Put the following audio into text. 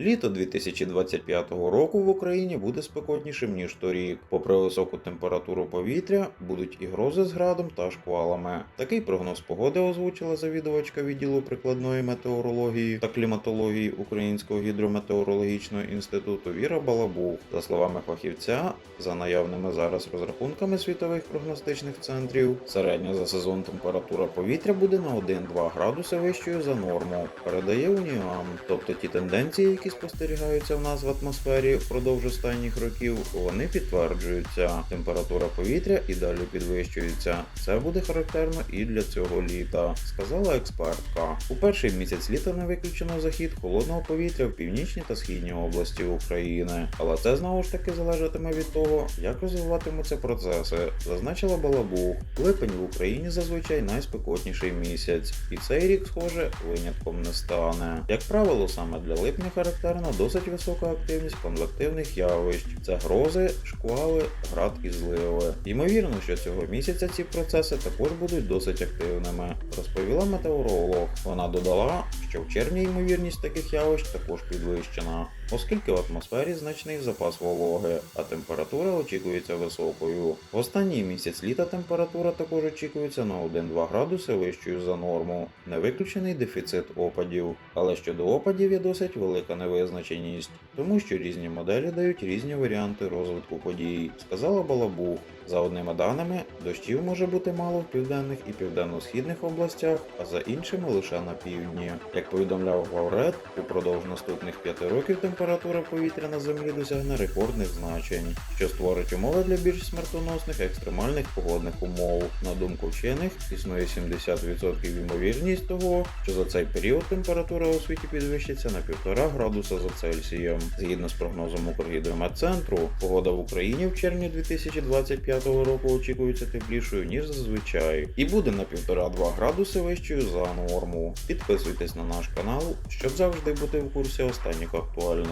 Літо 2025 року в Україні буде спекотнішим ніж торік. Попри високу температуру повітря, будуть і грози з градом та шквалами. Такий прогноз погоди озвучила завідувачка відділу прикладної метеорології та кліматології Українського гідрометеорологічного інституту Віра Балабух. За словами фахівця, за наявними зараз розрахунками світових прогностичних центрів, середня за сезон температура повітря буде на 1-2 градуси вищою за норму. Передає Уніан. Тобто ті тенденції, які спостерігаються в нас в атмосфері впродовж останніх років, вони підтверджуються. Температура повітря і далі підвищується. Це буде характерно і для цього літа, сказала експертка. У перший місяць літа не виключено захід холодного повітря в північній та східній області України. Але це знову ж таки залежатиме від того, як розвиватимуться процеси, зазначила Балабух. Липень в Україні зазвичай найспекотніший місяць, і цей рік, схоже, винятком не стане. Як правило, саме для липня характерна досить висока активність конвективних явищ. Це грози, шквали, град і зливи. Ймовірно, що цього місяця ці процеси також будуть досить активними, розповіла метеоролог. Вона додала, що в червні ймовірність таких явищ також підвищена, оскільки в атмосфері значний запас вологи, а температура очікується високою. В останній місяць літа температура також очікується на 1-2 градуси вищою за норму, не виключений дефіцит опадів. Але щодо опадів є досить велика невизначеність, тому що різні моделі дають різні варіанти розвитку подій, сказала Балабух. За одними даними, дощів може бути мало в південних і південно-східних областях, а за іншими лише на півдні. Як повідомляв Главред, упродовж наступних п'яти років температура повітря на землі досягне рекордних значень, що створить умови для більш смертоносних екстремальних погодних умов. На думку вчених, існує 70% ймовірність того, що за цей період температура у світі підвищиться на 1,5 градуса за Цельсієм. Згідно з прогнозом Укргідрометцентру, погода в Україні в червні 2025 року очікується теплішою, ніж зазвичай, і буде на 1,5-2 градуси вищою за норму. Підписуйтесь на наш канал, щоб завжди бути в курсі останніх актуальних